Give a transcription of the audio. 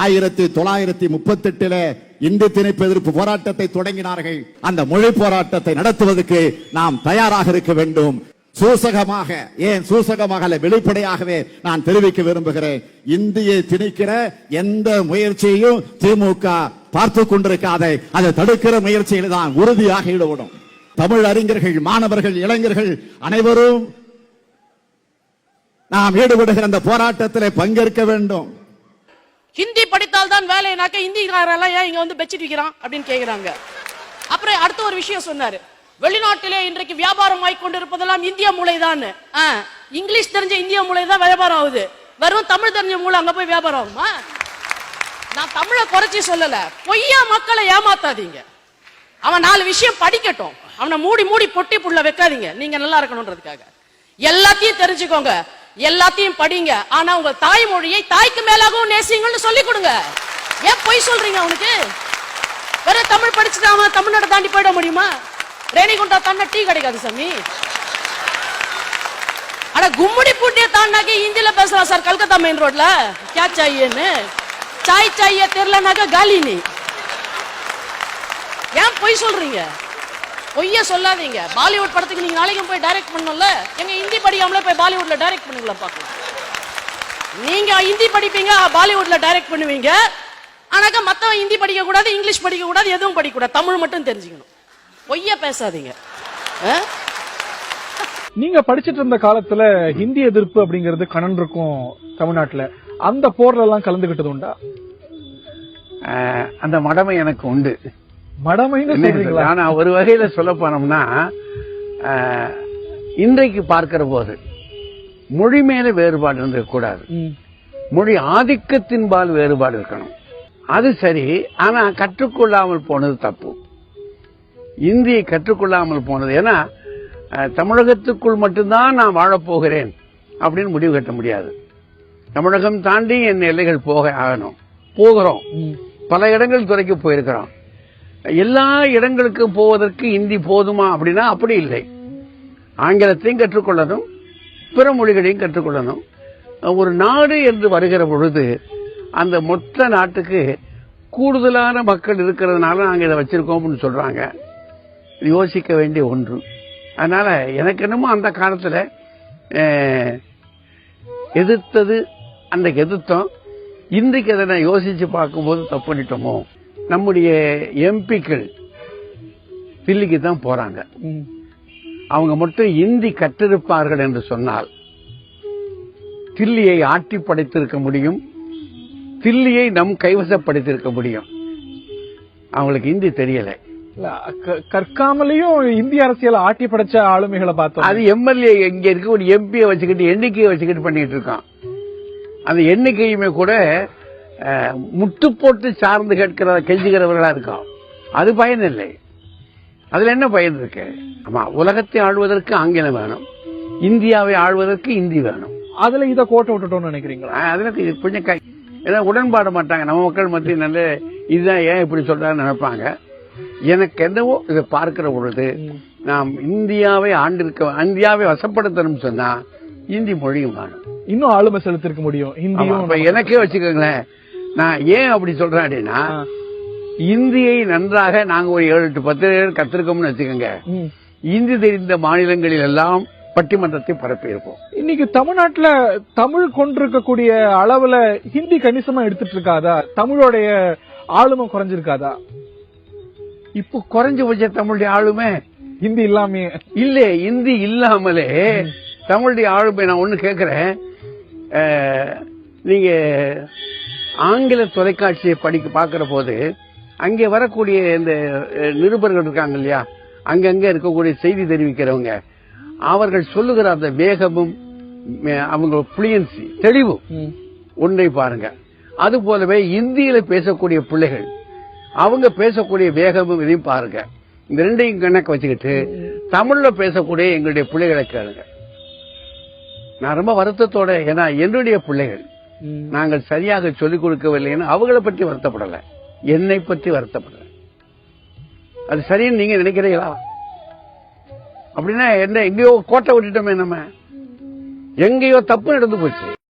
ஆயிரத்தி தொள்ளாயிரத்தி முப்பத்தி எட்டுல இந்து திணிப்பு எதிர்ப்பு போராட்டத்தை தொடங்கினார்கள். அந்த மொழி போராட்டத்தை நடத்துவதற்கு நாம் தயாராக இருக்க வேண்டும். சூசகமாக ஏன் சூசகமாக அல்ல வெளிப்படையாகவே நான் தெரிவிக்க விரும்புகிறேன். இந்தியை திணிக்கிற எந்த முயற்சியையும் திமுக பார்த்து கொண்டிருக்காத அதை தடுக்கிற முயற்சியில் தான் உறுதியாக ஈடுபடும். தமிழ் அறிஞர்கள் மாணவர்கள் இளைஞர்கள் அனைவரும் நாம் ஈடுபடுகிற அந்த போராட்டத்தில் பங்கேற்க வேண்டும். ஹிந்தி படித்தால் தான் வேலைனாக்க ஹிந்திக்காரெல்லாம் ஏன் இங்க வந்து பெட்ஷீட் விற்கிறான் அப்படின்னு கேக்குறாங்க. அப்புறம் அடுத்த ஒரு விஷயம் சொன்னாரு. வெளிநாட்டிலே இன்றைக்கு வியாபாரம் ஆகி கொண்டிருப்பதெல்லாம் இந்திய மூளைதான் இங்கிலீஷ் தெரிஞ்ச இந்திய மூளை தான் வியாபாரம் ஆகுது. வெறும் தமிழ் தெரிஞ்ச மூளை அங்க போய் வியாபாரம் ஆகுமா? நான் தமிழை குறைச்சி சொல்லல. பொய்யா மக்களை ஏமாத்தாதீங்க. அவன் நாலு விஷயம் படிக்கட்டும். அவனை மூடி மூடி பொட்டி புள்ள வைக்காதீங்க. நீங்க நல்லா இருக்கணும்ன்றதுக்காக. எல்லாத்தையும் தெரிஞ்சுக்கோங்க. எல்லாத்தையும் படிங்க. ஆனா உங்க தாய்மொழியை தாய்க்கு மேலாகவும் நேசிங்கன்னு சொல்லி கொடுங்க. ஏன் பொய் சொல்றீங்க அவனுக்கு? வேற தமிழ் படிச்சுட்டு அவன் தமிழ்நாடு தாண்டி போயிட முடியுமா? ரேணிகுண்டா தாண்டா டீ கிடைக்காது சாமி. ஆனா கும்முடி பூட்டிய தாண்டாக்கி ஹிந்தில பேசலாம் சார். கல்கத்தா மெயின் ரோட்ல. கே சாயின்னு. சாய் சாய தெரியலனாக்கா காலினி. ஏன் பொய் சொல்றீங்க? பொய்ய சொல்லாதீங்க. பாலிவுட் படத்துக்கு நீங்க நாளைக்கும் போய் டைரக்ட் பண்ணல எங்க ஹிந்தி படிக்காமலே போய் பாலிவுட்ல டைரக்ட் பண்ணுங்களா பார்க்கலாம். நீங்க ஹிந்தி படிப்பீங்க பாலிவுட்ல டைரக்ட் பண்ணுவீங்க. ஆனாக்கா மத்தவன் ஹிந்தி படிக்க கூடாது இங்கிலீஷ் படிக்க கூடாது எதுவும் படிக்க கூடாது தமிழ் மட்டும் தெரிஞ்சுக்கணும். பொய்ய பேசாதீங்க. ஆ? நீங்க படிச்சிட்டு இருந்த காலத்துல ஹிந்தி எதிர்ப்பு அப்படிங்கிறது கணன் இருக்கும் தமிழ்நாட்டுல. அந்த போர்ல எல்லாம் கலந்துகிட்டது உண்டா? அந்த மடமை எனக்கு உண்டு. மடமைன்னு ஆனா ஒரு வகையில சொல்ல போனோம்னா இன்றைக்கு பார்க்கிற போது மொழி மேல வேறுபாடு இருக்கக்கூடாது. மொழி ஆதிக்கத்தின்பால் வேறுபாடு இருக்கணும். அது சரி ஆனா கற்றுக்கொள்ளாமல் போனது தப்பு. இந்தியை கற்றுக்கொள்ளாமல் போனது. ஏன்னா தமிழகத்துக்குள் மட்டும்தான் நான் வாழப்போகிறேன் அப்படின்னு முடிவு கட்ட முடியாது. தமிழகம் தாண்டி என் எல்லைகள் போக ஆகணும். போகிறோம். பல இடங்கள் துறைக்கு போயிருக்கிறோம். எல்லா இடங்களுக்கும் போவதற்கு இந்தி போதுமா அப்படின்னா அப்படி இல்லை. ஆங்கிலத்தையும் கற்றுக்கொள்ளணும் பிற மொழிகளையும் கற்றுக்கொள்ளணும். ஒரு நாடு என்று வருகிற பொழுது அந்த மொத்த நாட்டுக்கு கூடுதலான மக்கள் இருக்கிறதுனால நாங்கள் இதை வச்சிருக்கோம்னு சொல்றாங்க. யோசிக்க வேண்டிய ஒன்று. அதனால எனக்கு என்னமோ அந்த காலத்தில் எதிர்த்தது அன்றைக்கு எதிர்த்தோம் இன்றைக்கு அதை நான் யோசிச்சு பார்க்கும்போது தப்பு பண்ணிட்டோமோ? நம்முடைய எம்பிக்கள் தில்லிக்கு தான் போறாங்க. அவங்க மட்டும் இந்தி கற்றிருப்பார்கள் என்று சொன்னால் தில்லியை ஆட்டி படைத்திருக்க முடியும் தில்லியை நம் கைவசப்படுத்தியிருக்க முடியும். அவங்களுக்கு இந்தி தெரியல. கற்காமலேயும் இந்திய அரசியல் ஆட்டி படைச்ச ஆளுமைகளை பார்த்தோம். அது எம்எல்ஏ இங்க இருக்க ஒரு எம்பியை வச்சுக்கிட்டு எண்ணிக்கையை வச்சுக்கிட்டு பண்ணிட்டு இருக்கான். அந்த எண்ணிக்கையுமே கூட முட்டு போட்டு சார்ந்து கேட்கிற கெஞ்சுகிறவர்களா இருக்கான் அது பயன் இல்லை அதுல என்ன பயன் இருக்கு? ஆமா உலகத்தை ஆள்வதற்கு ஆங்கிலம் வேணும். இந்தியாவை ஆள்வதற்கு இந்தி வேணும். அதுல இத கோட்டை விட்டுட்டோம்னு நினைக்கிறீங்களா? அதுல கொஞ்சம் கை- ஏன்னா உடன்பாட மாட்டாங்க. நம்ம மக்கள் மத்தியில் நல்ல இதுதான் ஏன் இப்படி சொல்றான்னு நினைப்பாங்க. எனக்கு என்னவோ இதை பார்க்கிற பொழுது நாம் இந்தியாவை ஆண்டிருக்க இந்தியாவை வசப்படுத்தணும் சொன்னா இந்தி மொழியும் வேணும். இன்னும் ஆளுமை செலுத்திருக்க முடியும். இப்ப எனக்கே வச்சுக்கோங்களேன். நான் ஏன் அப்படி சொல்றேன் அப்படின்னா. இந்தியை நன்றாக நாங்க ஒரு ஏழு எட்டு பத்து பேர் கத்திருக்கோம்னு வச்சுக்கோங்க. இந்தி தெரிந்த மாநிலங்களில் எல்லாம் பட்டிமன்றத்தை பரப்பி இருப்போம் இன்னைக்கு தமிழ்நாட்டுல தமிழ் கொண்டிருக்கக்கூடிய அளவுல ஹிந்தி கணிசமா எடுத்துட்டு இருக்காதா தமிழோடைய ஆளுமை குறைஞ்சிருக்காதா? இப்போ குறைஞ்சபட்ச தமிழுடைய ஆளுமே. ஹிந்தி இல்லாமே இல்ல இந்தி இல்லாமலே தமிழுடைய ஆளுமை நான் ஒண்ணு கேக்குறேன். நீங்க ஆங்கில தொலைக்காட்சியை படிக்க பார்க்கிற போது அங்கே வரக்கூடிய இந்த நிருபர்கள் இருக்காங்க இல்லையா அங்கங்க இருக்கக்கூடிய செய்தி தெரிவிக்கிறவங்க அவர்கள் சொல்லுகிற அந்த வேகமும் அவங்க புளியன்சி தெளிவு. ஒன்றை பாருங்க அது போலவே இந்தியில பேசக்கூடிய பிள்ளைகள் அவங்க பேசக்கூடிய வேகமும் இதையும் பாருங்க இந்த ரெண்டையும் கணக்கு வச்சுக்கிட்டு தமிழ்ல பேசக்கூடிய எங்களுடைய பிள்ளைகளை கேளுங்க நான் ரொம்ப வருத்தத்தோட ஏன்னா என்னுடைய பிள்ளைகள். நாங்கள் சரியாக சொல்லிக் கொடுக்கவில்லைன்னு அவங்கள பற்றி வருத்தப்படல. என்னை பற்றி வருத்தப்படல. அது சரின்னு நீங்க நினைக்கிறீங்களா? அப்படின்னா என்ன எங்கேயோ கோட்டை விட்டுட்டோமே நம்ம. எங்கேயோ தப்பு நடந்து போச்சு.